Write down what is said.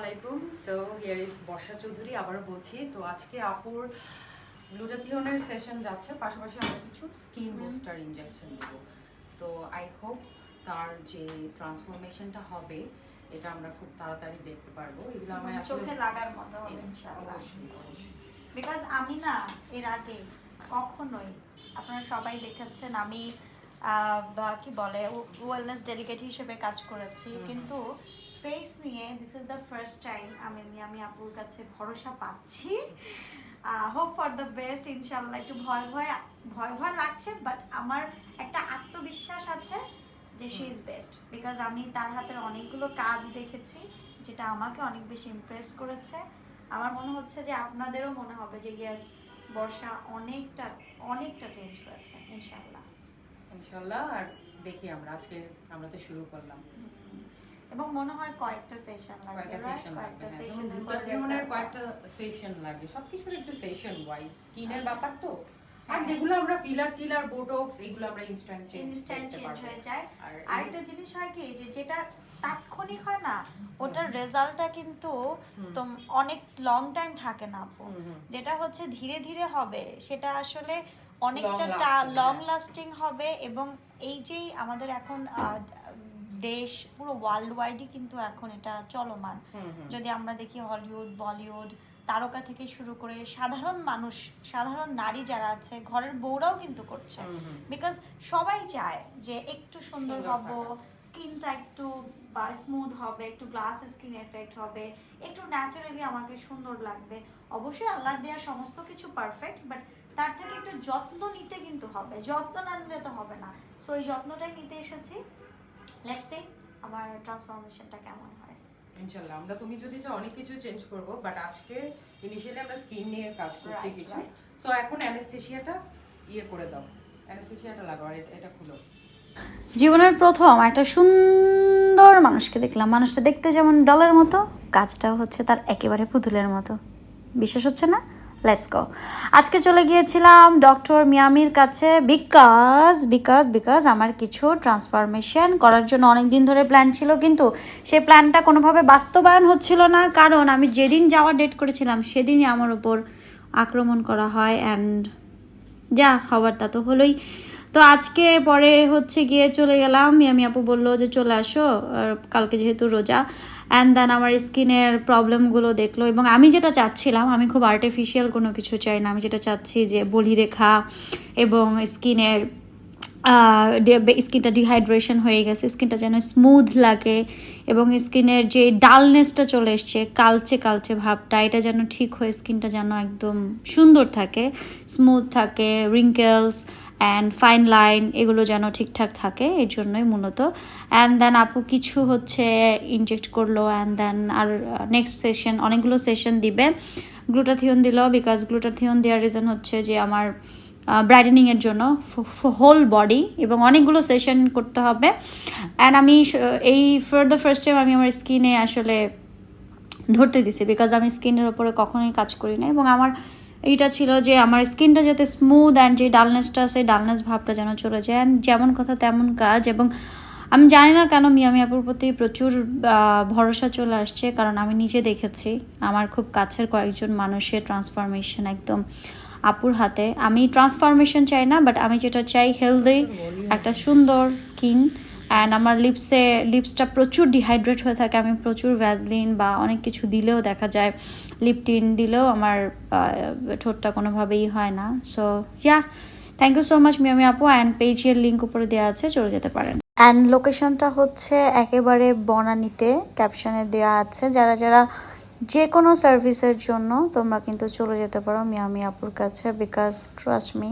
আলাইকুম। So here is Barsha Chowdhury আবারও বলছি তো আজকে আপুর গ্লুটাথিওনের সেশন যাচ্ছে পাশাপাশি আমরা কিছু স্কিন বুস্টার ইনজেকশন দেব। তো আই হোপ তার যে ট্রান্সফরমেশনটা হবে এটা আমরা খুব তাড়াতাড়ি দেখতে পারব। এগুলো আমার চোখে লাগার মতো হবে ইনশাআল্লাহ। বিকজ আমি না এর আগে কখনোই আপনারা সবাই দেখাচ্ছেন আমি বা কি বলে ওয়েলনেস ডেলিগেট হিসেবে কাজ করেছি। কিন্তু ফেস নিয়ে this is the first time আমি আমি আপুর কাছে ভরসা পাচ্ছি। হোপ ফর দ্য বেস্ট ইনশাল্লাহ একটু ভয় ভয় ভয় ভয় লাগছে বাট আমার একটা আত্মবিশ্বাস আছে যে শি ইজ বেস্ট বিকজ আমি তার হাতের অনেকগুলো কাজ দেখেছি যেটা আমাকে অনেক বেশি ইমপ্রেস করেছে। আমার মনে হচ্ছে যে আপনাদেরও মনে হবে যে ইয়েস বর্ষা অনেকটা অনেকটা চেঞ্জ হয়েছে ইনশাল্লাহ ইনশাল্লাহ আর দেখি আমরা আজকে আমরা তো শুরু করলাম। এবং মনে হয় কয়েকটা সেশন লাগবে কয়েকটা সেশন গ্লুটাথিওনের কয়েকটা সেশন লাগবে সবকিছুর একটু সেশন ওয়াইজ স্কিনের ব্যাপার তো। আর যেগুলো আমরা ফিলার টিলার বোটক্স এগুলো আমরা ইনস্ট্যান্ট চেঞ্জ ইনস্ট্যান্ট চেঞ্জ হয়ে যায়। আর আরেকটা জিনিস হয় কি যে যেটা তাৎক্ষণিক হয় না ওটার রেজাল্টটা কিন্তু অনেক লং টাইম থাকে না আপু। যেটা হচ্ছে ধীরে ধীরে হবে সেটা আসলে অনেকটা লং হ্যাঁ। লাস্টিং হবে এবং এই যেই আমাদের এখন দেশ পুরো ওয়ার্ল্ড ওয়াইডই কিন্তু এখন এটা চলমান। যদি আমরা দেখি হলিউড বলিউড তারকা থেকে শুরু করে সাধারণ মানুষ সাধারণ নারী যারা আছে ঘরের বউরাও কিন্তু করছে। বিকজ সবাই চায় যে একটু সুন্দর হব স্কিনটা একটু বা স্মুথ হবে একটু গ্লাস স্কিন এফেক্ট হবে একটু ন্যাচারালি আমাকে সুন্দর লাগবে। অবশ্যই আল্লাহর দেওয়া সমস্ত কিছু পারফেক্ট বাট তার থেকে একটু যত্ন নিতে কিন্তু হবে। যত্ন না নিলে তো হবে না। সো এই যত্নটাই নিতে এসেছি। লেটস সি আমার ট্রান্সফরমেশনটা কেমন হয়। ইনশাল্লাহ আমরা তুমি যদি চাও অনেক কিছু চেঞ্জ করব বাট আজকে ইনিশিয়ালি আমরা স্কিন নিয়ে কাজ করছি কিছু. সো এখন অ্যানেস্থেসিয়াটা ইয়ে করে দাও। অ্যানেস্থেসিয়াটা লাগাও আর এটা- এটা খুলো। জীবনের প্রথম একটা সুন্দর মানুষকে দেখলাম। মানুষটা দেখতে যেমন ডলের মতো কাজটাও হচ্ছে তার একেবারে পুতুলের মতো। বিশ্বাস হচ্ছে না? লেটস গো আজকে চলে গিয়েছিলাম ডক্টর মিয়ামির কাছে বিকজ বিকজ বিকজ আমার কিছু ট্রান্সফরমেশন করার জন্য অনেক দিন ধরে প্ল্যান ছিল, কিন্তু সেই প্ল্যানটা কোনোভাবে বাস্তবায়ন হচ্ছিল না। কারণ আমি যেদিন যাওয়ার ডেট করেছিলাম, সেদিনই আমার উপর আক্রমণ করা হয় অ্যান্ড যা হবার তা তো হলোই। তো আজকে পরে হচ্ছে গিয়ে চলে গেলাম। আমি আপু বলল যে চলে আসো কালকে যেহেতু রোজা অ্যান্ড দেন আমার স্কিনের প্রবলেমগুলো দেখল এবং আমি যেটা চাচ্ছিলাম, আমি খুব আর্টিফিশিয়াল কোনো কিছু চাই না, আমি যেটা চাচ্ছি যে বলিরেখা এবং স্কিনের স্কিনটা ডিহাইড্রেশন হয়ে গেছে, স্কিনটা যেন স্মুথ লাগে এবং স্কিনের যে ডালনেসটা চলে এসছে, কালচে কালচে ভাবটা, এটা যেন ঠিক হয়ে, স্কিনটা যেন একদম সুন্দর থাকে স্মুথ থাকে রিঙ্কেলস অ্যান্ড ফাইন লাইন এগুলো যেন ঠিকঠাক থাকে, এই জন্যই মূলত। অ্যান্ড দেন আপু কিছু হচ্ছে ইনজেক্ট করল অ্যান্ড দেন আর নেক্সট সেশন অনেকগুলো সেশন দিবে। গ্লুটাথিয়ন দিল বিকজ গ্লুটাথিয়ন দেওয়ার রিজন হচ্ছে যে আমার ব্রাইডেনিংয়ের জন্য হোল বডি এবং অনেকগুলো সেশন করতে হবে। অ্যান্ড আমি এই ফর দ্য ফার্স্ট টাইম আমি আমার স্কিনে আসলে ধরতে দিছি বিকজ আমি স্কিনের ওপরে কখনোই কাজ করি না এবং আমার এইটা ছিল যে আমার স্কিনটা যাতে স্মুথ অ্যান্ড যে ডালনেসটা আছে ডালনেস ভাবটা যেন চলে যায়। অ্যান্ড যেমন কথা তেমন কাজ এবং আমি জানি না কেন মিয়ামি আপুর প্রতি প্রচুর ভরসা চলে আসছে, কারণ আমি নিজে দেখেছি। আমার খুব কাছের কয়েকজন মানুষের ট্রান্সফরমেশন একদম আপুর হাতে। আমি ট্রান্সফরমেশন চাই না বাট আমি যেটা চাই হেলদি একটা সুন্দর স্কিন অ্যান্ড আমার লিপসে লিপসটা প্রচুর ডিহাইড্রেট হয়ে থাকে। আমি প্রচুর ভ্যাজলিন বা অনেক কিছু দিলেও দেখা যায় লিপটিন দিলেও আমার ঠোঁটটা কোনোভাবেই হয় না। So yeah thank you so much Miami আপু। অ্যান্ড পেজের লিঙ্ক উপরে দেওয়া আছে, চলে যেতে পারেন। অ্যান্ড লোকেশনটা হচ্ছে একেবারে বনানিতে ক্যাপশনে দেওয়া আছে। যারা যারা যে কোনো সার্ভিসের জন্য তোমরা কিন্তু চলে যেতে পারো মিয়ামি আপুর কাছে বিকজ ট্রাস্ট মি